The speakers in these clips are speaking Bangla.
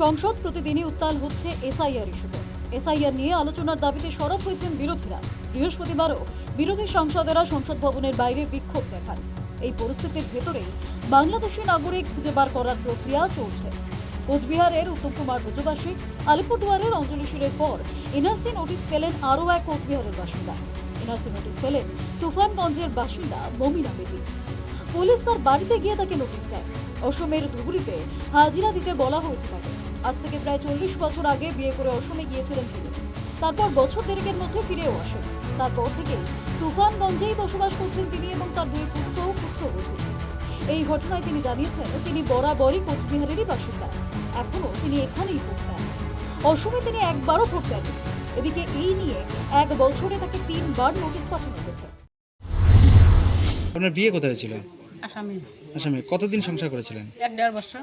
সংসদ প্রতিদিনই উত্তাল হচ্ছে এসআইআর ইস্যুতে। এসআইআর নিয়ে আলোচনার দাবিতে সরব হয়েছেন বিরোধীরা। বৃহস্পতিবারও বিরোধী সাংসদেরা সংসদ ভবনের বাইরে বিক্ষোভ দেখান। এই পরিস্থিতির ভেতরেই বাংলাদেশি নাগরিক খুঁজে বার করার প্রক্রিয়া চলছে। কোচবিহারের উত্তম কুমার ব্রজবাসী আলিপুরদুয়ারের অঞ্জলি শীলের পর এনআরসি নোটিশ পেলেন আরও এক কোচবিহারের বাসিন্দা। এনআরসি নোটিশ পেলেন তুফানগঞ্জের বাসিন্দা মমিনা বেদি পুলিশ তার বাড়িতে গিয়ে তাকে নোটিশ দেয়। অসমের ধুবড়িতে হাজিরা দিতে বলা হয়েছে তাকে। আজ থেকে প্রায় চল্লিশ বছর আগে বিয়ে করে অসমে গিয়েছিলেন তিনি। তারপর বছর দেড়েকের মধ্যে ফিরেও আসেন। তারপর থেকে তুফানগঞ্জেই বসবাস করছেন তিনি এবং তার দুই পুত্র ও পুত্রবধূ এই ঘটনায় তিনি জানিয়েছেন, তিনি বরাবরই কোচবিহারেরই বাসিন্দা। এখনও তিনি এখানেই ভোট দেন। অসমে তিনি একবারও ভোট দেন এদিকে এই নিয়ে এক বছরে তাকে তিনবার নোটিশ পাঠানো হয়েছে। আপনার বিয়ে কোথায় ছিল আসামি। আসামে। কতদিন সংসার করেছিলেন? এক দেড় বছর।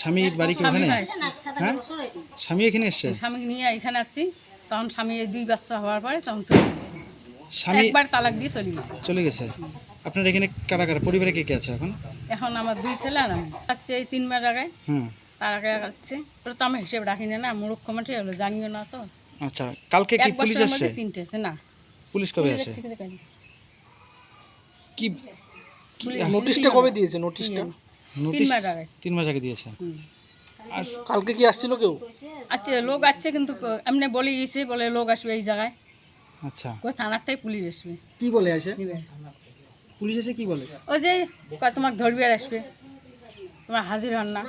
স্বামীর বাড়ি কি ওখানে? হ্যাঁ? স্বামী এখানে এসছে? স্বামী নিয়ে এখানে আসছি তখন স্বামী এই দুই বাচ্চা হওয়ার পরে তখন চলে স্বামী একবার তালাক দিয়ে চলে গেছে। চলে গেছে। আপনার এখানে কারা কারা পরিবারে কে কে আছে এখন? এখন আমার দুই ছেলে আর আমি। আসছে এই তিন মাস আগে হুম। তার আগে ওটা তো আমি হিসেব রাখি না না মূর্খ মাঠে হলো জানিও না তো। আচ্ছা কালকে কি পুলিশ আসছে তিনটে আছে না। পুলিশ কবে আসে? কি নোটিশটা কবে দিয়েছে? নোটিশটা তিন নোটিশ মাস আগে। তিন মাস আগে দিয়েছে। কালকে কি আসছিল কেউ? আচ্ছা লোক আসছে কিন্তু এমনি বলে গেছে বলে লোক আসবে এই জায়গায়। আচ্ছা। কই থানার থেকে পুলিশ আসবে। কি বলে আসে পুলিশ এসে কি বলে? ওই যে কয় তোমাকে ধরবে আর আসবে। তোমার হাজির হন না।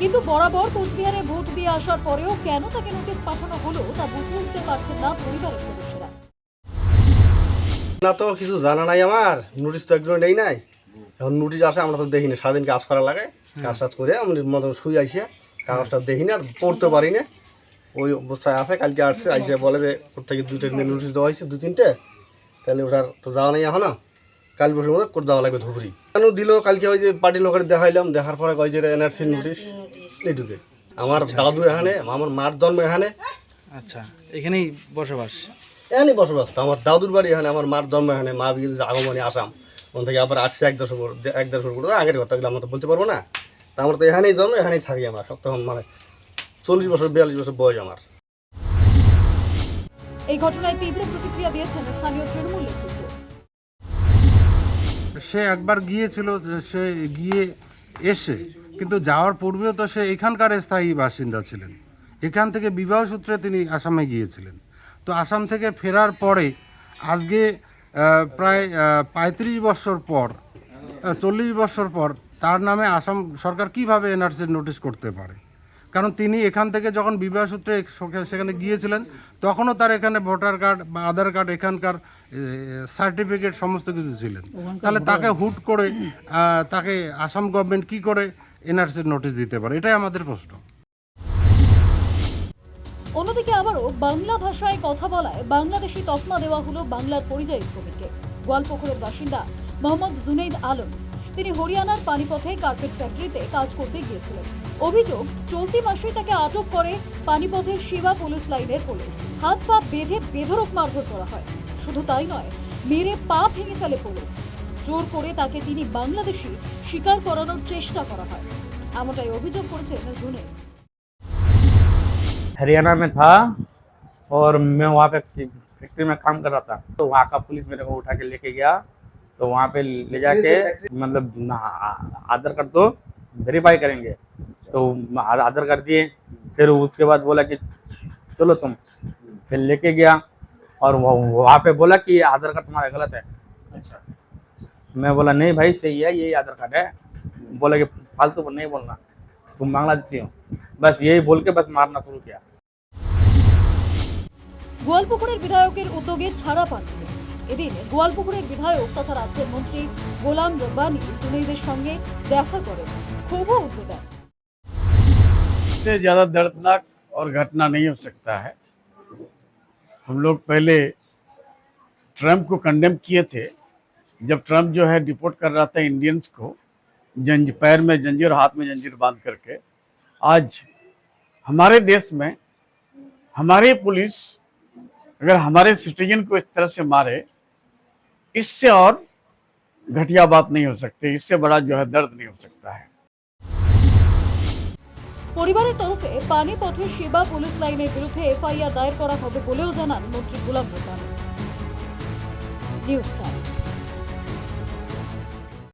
কিন্তু বরাবর কোচবিহারে ভোট দিয়ে আসার পরেও কেন তাকে নোটিশ পাঠানো হলো তা বুঝে উঠতে পারছেন না পরিবারের সদস্যরা। না তো কিছু জানা নাই আমার নোটিশ তো একজন নেই নাই। এখন নোটিশ আসে আমরা তো দেখি না সারাদিন কাজ করা লাগে কাজ টাজ করে আমি মতো শুয়ে আইসে কাগজটা দেখি না আর পড়তে পারি না। ওই অবস্থায় আছে কালকে আসছে আইসে বলে যে ওর থেকে দুইটা নোটিশ দেওয়া হয়েছে দু তিনটে। তাহলে ওটার তো যাওয়া নেই এখনও। কাল বছর মধ্যে করে দেওয়া লাগবে ধুবড়ি। কেন দিল? কালকে ওই যে পার্টি লোকের দেখাইলাম দেখার পরে কয় যে এনআরসি নোটিশ এইটুকে। আমার দাদু এখানে আমার মার জন্ম এখানে। আচ্ছা এখানেই বসবাস। এখানেই বসবাস তো আমার দাদুর বাড়ি এখানে আমার মার জন্ম এখানে মা বিয়ে দিয়েছে আগমনে আসাম। ওখান থেকে আবার আসছে এক দশ বছর এক দশ বছর করে আগের কথা আমরা তো বলতে পারব না। তা আমরা তো এখানেই জন্ম এখানেই থাকি আমরা সব তখন মানে চল্লিশ বছর বিয়াল্লিশ বছর বয়স আমার। এই ঘটনায় তীব্র প্রতিক্রিয়া দিয়েছেন স্থানীয় তৃণমূল নেতৃত্ব। সে একবার গিয়েছিল সে গিয়ে এসে কিন্তু যাওয়ার পূর্বেও তো সে এখানকার স্থায়ী বাসিন্দা ছিলেন। এখান থেকে বিবাহ সূত্রে তিনি আসামে গিয়েছিলেন। তো আসাম থেকে ফেরার পরে আজকে প্রায় পঁয়ত্রিশ বছর পর চল্লিশ বছর পর তার নামে আসাম সরকার কীভাবে এনআরসির নোটিশ করতে পারে? কারণ তিনি এখান থেকে যখন বিবাহ সূত্রে সেখানে- গিয়েছিলেন তখনও তার এখানে ভোটার কার্ড বা আধার কার্ড এখানকার সার্টিফিকেট সমস্ত কিছু ছিলেন। তাহলে তাকে হুট করে তাকে আসাম গভর্নমেন্ট কি করে এনআরসির নোটিশ দিতে পারে? এটাই আমাদের প্রশ্ন। অন্যদিকে আবারও বাংলা ভাষায় কথা বলায় বাংলাদেশি তকমা দেওয়া হলো বাংলার পরিযায়ী শ্রমিককে। গোয়ালপুকুরের বাসিন্দা মোহাম্মদ জুনেদ আলম। তিনি হরিয়ানার পানিপথে কার্পেট ফ্যাক্টরিতে কাজ করতে গিয়েছিলেন। অভিযোগ, চলতি মাসেই তাকে আটক করে পানিপথের সেবা পুলিশ লাইনের পুলিশ। হাত পা বেঁধে বেধরক মারধর করা হয়। শুধু তাই নয়, মেরে পা ভেঙে ফেলে পুলিশ। জোর করে তাকে তিনি বাংলাদেশি স্বীকার করানোর চেষ্টা করা হয়। এমনটাই অভিযোগ করেছেন জুনেইদ। हरियाणा में था और मैं वहाँ पे फैक्ट्री में काम कर रहा था। तो वहाँ का पुलिस मेरे को उठा के लेके गया। तो वहाँ पे ले जाके मतलब आधार कार्ड तो वेरीफाई करेंगे। तो आधार कार्ड दिए। फिर उसके बाद बोला कि चलो तुम। फिर लेके गया और वह- वहाँ पे बोला कि आधार कार्ड तुम्हारा गलत है। अच्छा। मैं बोला नहीं भाई सही है यही आधार कार्ड है। बोला कि फालतू पर नहीं बोलना। तुम बांग्लादेशी हो बस यही बोल के बस मारना शुरू किया গোয়ালপুকুরের বিধায়কের উদ্যোগে ছাড়া পান তিনি এদিন গোয়ালপুকুরের বিধায়ক তথা রাজ্যের মন্ত্রী গোলাম রব্বানি সুনেইদের সঙ্গে দেখা করেন ক্ষোভও উঠে দেন इससे ज़्यादा दर्दनाक और घटना नहीं हो सकता है हम लोग पहले ट्रम्प को कंडेम किए थे जब ट्रम्प जो है डिपोर्ट कर रहा था इंडियंस को जंज पैर में जंजीर हाथ में जंजीर बांध करके आज हमारे देश में हमारी पुलिस अगर हमारे सिटीजन को इस तरह से मारे इससे और घटिया बात नहीं हो सकती इससे बड़ा जो है दर्द नहीं हो सकता है পরিবারের তরফে পানিপথের সেবা পুলিশ লাইনের বিরুদ্ধে এফআইআর দায়ের করা হবে বলেও জানান মন্ত্রী গোলাম মোল্লা নিউজ টাইম